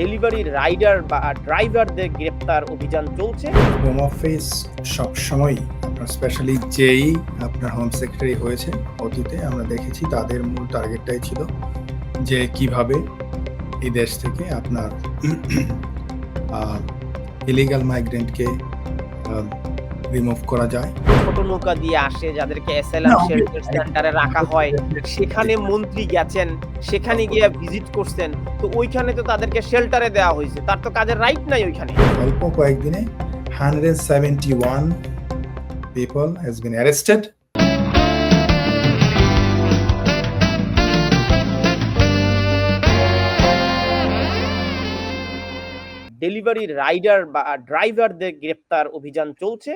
Delivery rider বা ড্রাইভারদের গ্রেপ্তার অভিযান চলছে। হোম অফিস সবসময় আপনার স্পেশালি যেই আপনার হোম সেক্রেটারি হয়েছে অতীতে আমরা দেখেছি, তাদের মূল টার্গেটটাই ছিল যে কীভাবে এই দেশ থেকে আপনার ইলিগাল মাইগ্রেন্টকে রিমুভ করা যায়। ছোট নৌকা দিয়ে আসে যাদেরকে এসএলএম না, শেল্টার সেন্টারে রাখা হয়। সেখানে মন্ত্রী গেছেন সেখানে গিয়ে ভিজিট করছেন তো ওইখানে তো তাদেরকে শেল্টারে দেওয়া হয়েছে। তার তো কাজের রাইট নাই ওইখানে। অল্প কয়েকদিনে hundred seventy one people has been arrested delivery rider বা ড্রাইভারদের গ্রেপ্তার অভিযান চলছে।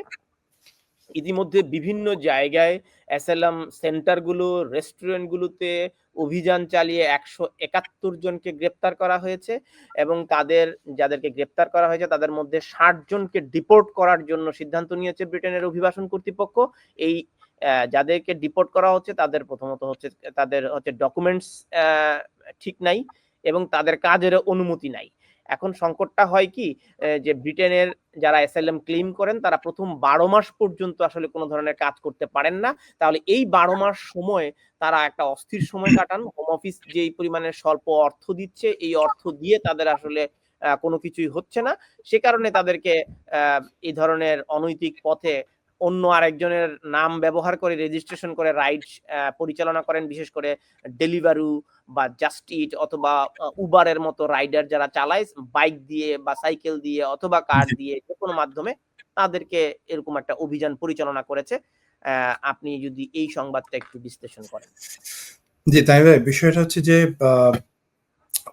ইতিমধ্যে বিভিন্ন জায়গায় অ্যাসালাম সেন্টারগুলো, রেস্টুরেন্টগুলোতে অভিযান চালিয়ে একশো একাত্তর জনকে গ্রেপ্তার করা হয়েছে এবং তাদের, যাদেরকে গ্রেপ্তার করা হয়েছে তাদের মধ্যে ষাট জনকে ডিপোর্ট করার জন্য সিদ্ধান্ত নিয়েছে ব্রিটেনের অভিবাসন কর্তৃপক্ষ। এই যাদেরকে ডিপোর্ট করা হচ্ছে তাদের প্রথমত হচ্ছে, তাদের হচ্ছে ডকুমেন্টস ঠিক নাই এবং তাদের কাজের অনুমতি নাই। এখন সংকটটা হয় কি যে ব্রিটেনের যারা এসএলএম ক্লেম করেন, তারা প্রথম বারো মাস পর্যন্ত আসলে কোনো ধরনের কাজ করতে পারেন না। তাহলে এই বারো মাস সময় তারা একটা অস্থির সময় কাটান। হোম অফিস যেই পরিমাণের স্বল্প অর্থ দিচ্ছে, এই অর্থ দিয়ে তাদের আসলে কোনো কিছুই হচ্ছে না। সে কারণে তাদেরকে এই ধরনের অনৈতিক পথে অন্য আরেকজনের নাম ব্যবহার করে রেজিস্ট্রেশন করে রাইড পরিচালনা করেন বিশেষ করে ডেলিভারু বা জাস্ট ইট অথবা উবারের মতো রাইডার যারা চালায় বাইক দিয়ে বা সাইকেল দিয়ে অথবা কার দিয়ে যে কোনো মাধ্যমে তাদেরকে এরকম একটা অভিযান পরিচালনা করেছে। আপনি যদি এই সংবাদটা একটু বিশ্লেষণ করেন। জি তাই ভাই বিষয়টা হচ্ছে যে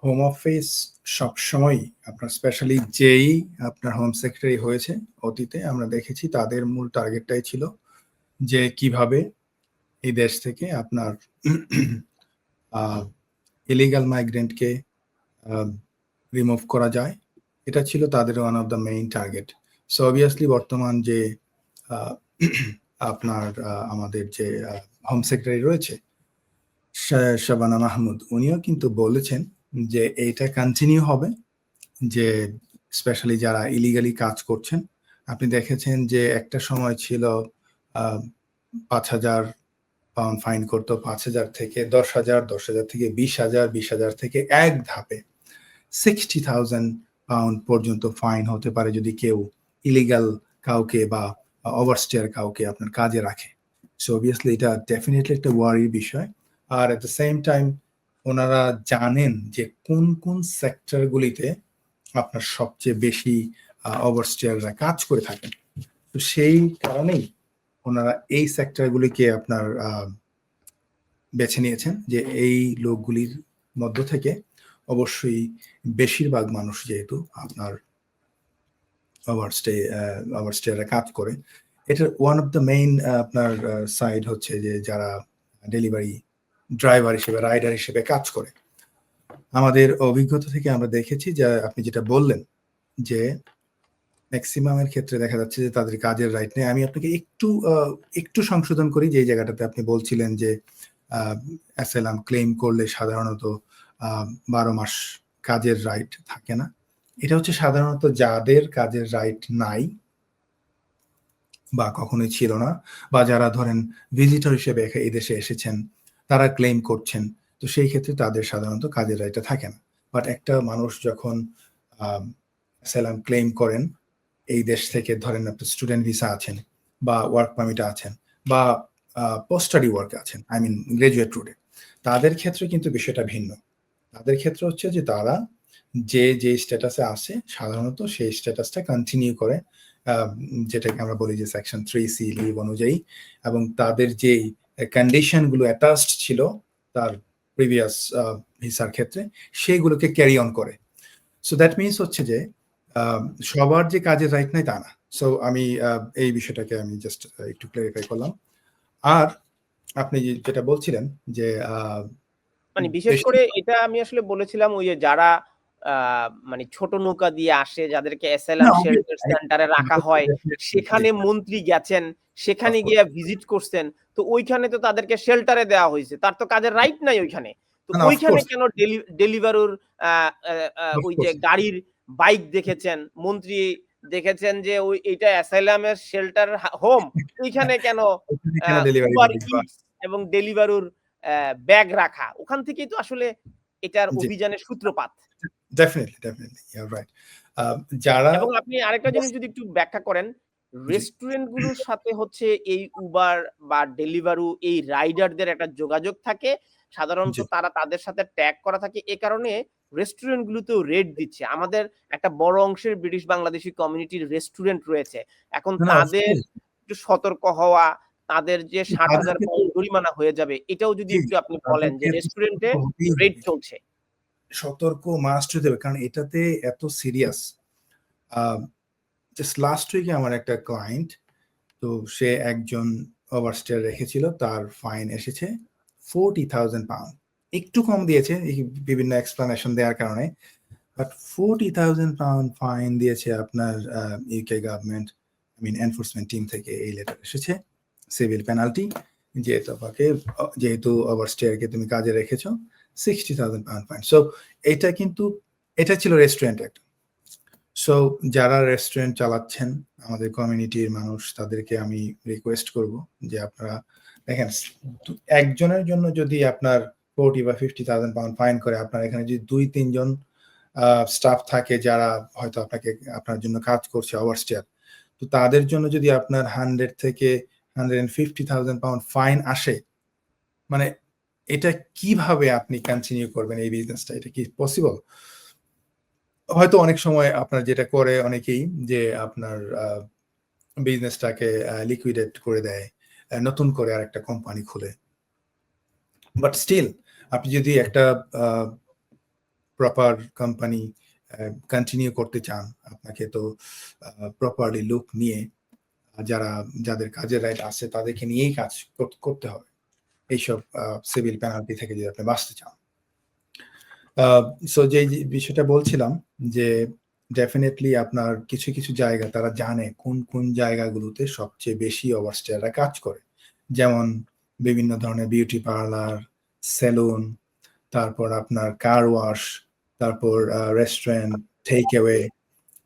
হোম অফিস সবসময় আপনার স্পেশালি যেই আপনার হোম সেক্রেটারি হয়েছে, অতীতে আমরা দেখেছি তাদের মূল টার্গেটটাই ছিল যে কীভাবে এই দেশ থেকে আপনার ইলিগাল মাইগ্রেন্টকে রিমুভ করা যায়। এটা ছিল তাদের one of the main target so obviously বর্তমান যে আপনার আমাদের যে হোম সেক্রেটারি রয়েছে শাবানা মাহমুদ, উনিও কিন্তু বলেছেন যে এইটা কন্টিনিউ হবে, যে স্পেশালি যারা ইলিগালি কাজ করছেন, আপনি দেখেছেন যে একটা সময় ছিল পাঁচ হাজার পাউন্ড ফাইন করতো, পাঁচ হাজার থেকে দশ হাজার দশ হাজার থেকে বিশ হাজার বিশ হাজার থেকে এক ধাপে সিক্সটি থাউজেন্ড পাউন্ড পর্যন্ত ফাইন হতে পারে যদি কেউ ইলিগাল কাউকে বা ওভারস্টেয়ার কাউকে আপনার কাজে রাখে। সো অবভিয়াসলি এটা ডেফিনেটলি একটা ওয়ারির বিষয়। আর এট দ্য সেম টাইম ওনারা জানেন যে কোন কোন সেক্টরগুলিতে আপনার সবচেয়ে বেশি ওভারস্টেয়াররা কাজ করে থাকেন। তো সেই কারণেই ওনারা এই সেক্টরগুলিকে আপনার বেছে নিয়েছেন যে এই লোকগুলির মধ্য থেকে অবশ্যই বেশিরভাগ মানুষ যেহেতু আপনার ওভারস্টে ওভারস্টেয়াররা কাজ করে। এটার ওয়ান অফ দ্য মেইন আপনার সাইড হচ্ছে যে যারা ডেলিভারি ড্রাইভার হিসেবে, রাইডার হিসেবে কাজ করে। আমাদের অভিজ্ঞতা থেকে আমরা দেখেছি যে, আপনি যেটা বললেন যে, ম্যাক্সিমামের ক্ষেত্রে দেখা যাচ্ছে যে, তাদের কাজের রাইট নেই। আমি আপনাকে একটু একটু সংশোধন করি যে জায়গাটাতে আপনি বলছিলেন যে অ্যাসেলাম ক্লেম করলে সাধারণত বারো মাস কাজের রাইট থাকে না। এটা হচ্ছে সাধারণত যাদের কাজের রাইট নাই বা কখনোই ছিল না বা যারা ধরেন ভিজিটর হিসেবে এখা- এই দেশে এসেছেন তারা ক্লেম করছেন। তো সেই ক্ষেত্রে তাদের সাধারণত কাজের রায়টা থাকে না। বাট একটা মানুষ যখন স্যালাম ক্লেম করেন, এই দেশ থেকে ধরেন আপনি স্টুডেন্ট ভিসা আছেন বা ওয়ার্ক পারমিট আছেন বা পোস্ট স্টাডি ওয়ার্ক আছেন আই মিন গ্রাজুয়েট রুটে তাদের ক্ষেত্রে কিন্তু বিষয়টা ভিন্ন। তাদের ক্ষেত্রে হচ্ছে যে তারা যে যে স্ট্যাটাসে আসে, সাধারণত সেই স্ট্যাটাসটা কন্টিনিউ করে যেটাকে আমরা বলি যে সেকশন থ্রি সি লিভ অনুযায়ী এবং তাদের যেই কন্ডিশনগুলো অ্যাটাচড ছিল তার প্রিভিয়াস ভিসার ক্ষেত্রে সেইগুলোকে ক্যারি অন করে। সো দ্যাট মিনস হচ্ছে যে সবার যে কাজের রাইট নাই তা না। সো আমি এই বিষয়টাকে আমি জাস্ট একটু ক্লারিফাই করলাম। আর আপনি যেটা বলছিলেন যে মানে বিশেষ করে এটা আমি আসলে বলেছিলাম ওই যে যারা মানে ছোট নৌকা দিয়ে আসে যাদেরকে এসএলএম শেল্টার সেন্টারে রাখা হয়। সেখানে মন্ত্রী গেছেন সেখানে গিয়ে ভিজিট করছেন তো ওইখানে তো তাদেরকে শেল্টারে দেওয়া হয়েছে তার তো কাজের রাইট নাই ওইখানে। তো ওইখানে কেন ডেলিভারুর ওই যে গাড়ির বাইক দেখেছেন, মন্ত্রী দেখেছেন যে ওই এটা অ্যাসাইলামের শেল্টার হোম ওইখানে কেন এবং ডেলিভারুর ব্যাগ রাখা। ওখান থেকেই তো আসলে এটার অভিযানের সূত্রপাত। Definitely, definitely. You right. যারা এবং আপনি আরেকটা জিনিস যদি একটু ব্যাখ্যা করেন, রেস্টুরেন্টগুলোর সাথে হচ্ছে এই উবার বা ডেলিভারু এই রাইডারদের একটা যোগাযোগ থাকে। সাধারণত। তারা তাদের সাথে ট্যাগ করা থাকে। এ কারণে রেস্টুরেন্ট গুলোতেও রেট দিচ্ছে। আমাদের একটা বড় অংশের ব্রিটিশ বাংলাদেশী কমিউনিটির রেস্টুরেন্ট রয়েছে। এখন তাদের. একটু সতর্ক হওয়া, তাদের যে জি, ৬০,০০০ তাদেরকে তো পাউন্ড জরিমানা হয়ে যাবে, এটাও যদি একটু আপনি বলেন যে রেস্টুরেন্টে রেট চলছে। সতর্ক মাস্ট হতে হবে। কারণ এটাতে এত সিরিয়াস। জাস্ট লাস্ট উইকে আমার একটা ক্লায়েন্ট তো সে একজন ওভারস্টেয়ার রেখেছিল। তার ফাইন এসেছে 40,000 পাউন্ড। একটু কম দিয়েছে বিভিন্ন এক্সপ্লানেশন দেওয়ার কারণে। বাট 40,000 পাউন্ড ফাইন দিয়েছে আপনার UK government I mean enforcement team থেকে এই লেটার এসেছে। সিভিল পেনাল্টি যে তোমাকে যেহেতু ওভারস্টেয়ারকে তুমি কাজে রেখেছো 60,000 পাউন্ড ফাইন। সো এটা কিন্তু এটা ছিল রেস্টুরেন্ট একটা। সো যারা রেস্টুরেন্ট চালাচ্ছেন আমাদের কমিউনিটির মানুষ তাদেরকে আমি রিকোয়েস্ট করব যে আপনারা দেখেন একজনের জন্য যদি আপনার 40 বা 50,000 পাউন্ড ফাইন করে আপনার এখানে যদি দুই তিনজন স্টাফ থাকে যারা হয়তো আপনাকে আপনার জন্য কাজ করছে ওভারস্টেয়ার। তো তাদের জন্য যদি আপনার 100 থেকে 150,000 পাউন্ড ফাইন আসে, মানে এটা কীভাবে আপনি কন্টিনিউ করবেন এই বিজনেসটা? এটা কি পসিবল? হয়তো অনেক সময় আপনার যেটা করে অনেকেই যে আপনার বিজনেসটাকে লিকুইডেট করে দেয়। নতুন করে আর একটা কোম্পানি খুলে। বাট স্টিল আপনি যদি একটা প্রপার কোম্পানি কন্টিনিউ করতে চান, আপনাকে তো প্রপারলি লুক নিয়ে যারা যাদের কাজের রাইট আছে তাদেরকে নিয়েই কাজ করতে হবে। এইসব সিভিল পেনাল্টি থেকে যদি আপনি বাঁচতে চান। সো যে বিষয়টা বলছিলাম যে ডেফিনেটলি আপনার কিছু, কিছু জায়গা তারা জানে কোন, কোন জায়গাগুলোতে সবচেয়ে বেশি ওভারস্টেয়াররা কাজ করে। যেমন বিভিন্ন ধরনের বিউটি পার্লার, সেলুন, তারপর আপনার কার ওয়াশ, তারপর রেস্টুরেন্ট, টেক অ্যাওয়ে,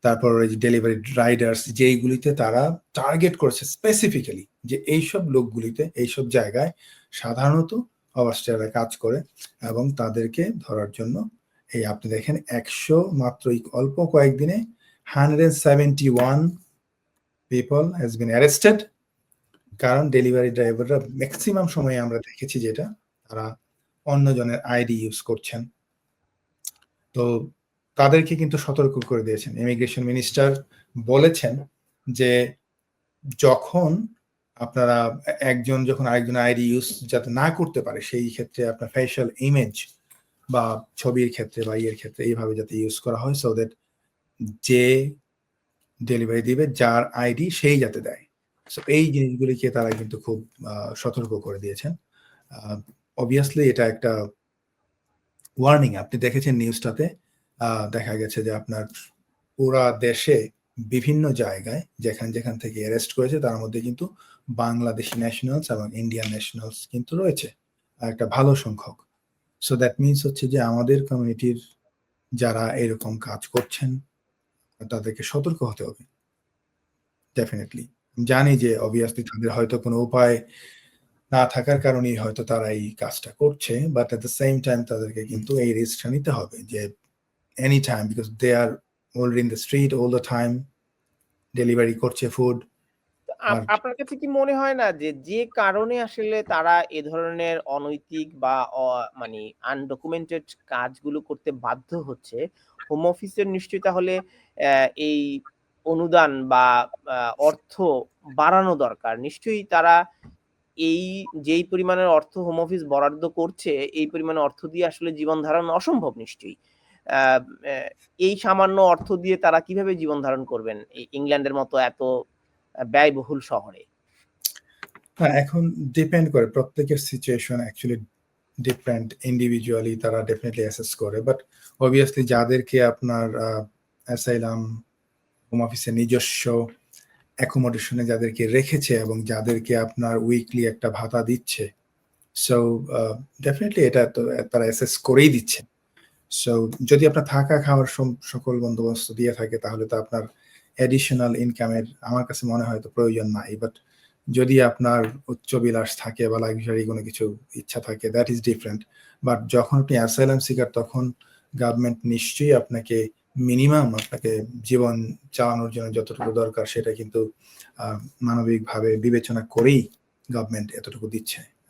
তারপর ওই ডেলিভারি রাইডার্স যেইগুলিতে তারা টার্গেট করেছে স্পেসিফিক্যালি যে এইসব লোকগুলিতে, এইসব জায়গায় সাধারণত ওভারস্টেয়াররা কাজ করে এবং তাদেরকে ধরার জন্য এই আপনি দেখেন ১০০ মাত্র অল্প কয়েকদিনে 171 পিপল হ্যাজ বিন অ্যারেস্টেড। কারণ ডেলিভারি ড্রাইভাররা ম্যাক্সিমাম সময়ে আমরা দেখেছি যেটা, তারা অন্যজনের আইডি ইউজ করছেন। তো তাদেরকে কিন্তু সতর্ক করে দিয়েছেন। ইমিগ্রেশন মিনিস্টার বলেছেন যে যখন আপনারা একজন যখন আরেকজনের আইডি ইউজ যাতে না করতে পারে, সেই ক্ষেত্রে আপনার ফেশিয়াল ইমেজ বা ছবির ক্ষেত্রে বা ইয়ের ক্ষেত্রে এইভাবে যাতে ইউজ করা হয় সো দ্যাট যে ডেলিভারি দিবে, যার আইডি সেই যাতে দেয়। সো এই জিনিসগুলিকে তারা কিন্তু খুব সতর্ক করে দিয়েছেন। অবভিয়াসলি এটা একটা ওয়ার্নিং আপনি দেখেছেন নিউজটাতে দেখা গেছে যে আপনার পুরা দেশে বিভিন্ন জায়গায় যেখান, যেখান থেকে অ্যারেস্ট করেছে তার মধ্যে কিন্তু বাংলাদেশি ন্যাশনালস এবং ইন্ডিয়ান ন্যাশনালস কিন্তু রয়েছে। একটা ভালো সংখ্যক। সো দ্যাট মিনস হচ্ছে যে আমাদের কমিউনিটির যারা এরকম কাজ করছেন তাদেরকে সতর্ক হতে হবে। ডেফিনেটলি জানি যে অবভিয়াসলি তাদের হয়তো কোনো উপায় না থাকার কারণেই হয়তো তারা এই কাজটা করছে। But at the same time তাদেরকে কিন্তু এই রিস্কটা নিতে হবে যে any time because they are already in the street all the time delivery করছে ফুড। আপনার কাছে কি মনে হয় না যে, যে কারণে আসলে তারা এ ধরনের অনৈতিক বা মানে আনডকুমেন্টেড কাজগুলো করতে বাধ্য হচ্ছে, হোম অফিসের নিশ্চয়ই তাহলে এই অনুদান বা অর্থ বাড়ানো দরকার। নিশ্চয়ই তারা এই যেই পরিমাণের অর্থ হোম অফিস বরাদ্দ করছে, এই পরিমাণে অর্থ দিয়ে আসলে জীবন ধারণ অসম্ভব নিশ্চয়ই। এই সামান্য অর্থ দিয়ে তারা কীভাবে জীবন ধারণ করবেন ইংল্যান্ডের মতো এত ব্যয়বহুল শহরে? হ্যাঁ, এখন ডিপেন্ড করে প্রত্যেকের সিচুয়েশন অ্যাকচুয়ালি ডিফারেন্ট ইন্ডিভিজুয়ালি তারা ডেফিনিটলি অ্যাসেস করে। বাট অবভিয়াসলি যাদেরকে আপনার অ্যাসাইলাম হোম অফিসের নিজস্ব অ্যাকোমোডেশন যাদেরকে রেখেছে এবং যাদেরকে আপনার উইকলি একটা ভাতা দিচ্ছে সো ডেফিনেটলি এটা তো তারা অ্যাসেস করেই দিচ্ছে সো যদি আপনার থাকা খাওয়ার সকল বন্দোবস্ত দিয়ে থাকে, তাহলে তো আপনার অ্যাডিশনাল ইনকামের আমার কাছে মনে হয় তো প্রয়োজন নাই। বাট যদি আপনার উচ্চ বিলাস থাকে বা লাক্সারি কোনো কিছু ইচ্ছা থাকে দ্যাট ইজ ডিফারেন্ট বাট যখন আপনি অ্যাসাইলাম সিকার তখন গভর্নমেন্ট নিশ্চয়ই আপনাকে মিনিমাম আপনাকে জীবন চালানোর জন্য যতটুকু দরকার, সেটা কিন্তু মানবিকভাবে বিবেচনা করেই গভর্নমেন্ট এতটুকু দিচ্ছে।